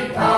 Oh.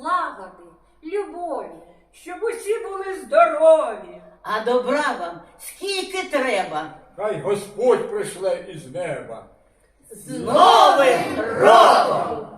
злагоди, любові, щоб усі були здорові. А добра вам скільки треба. Хай Господь прийшле із неба. З новим роком!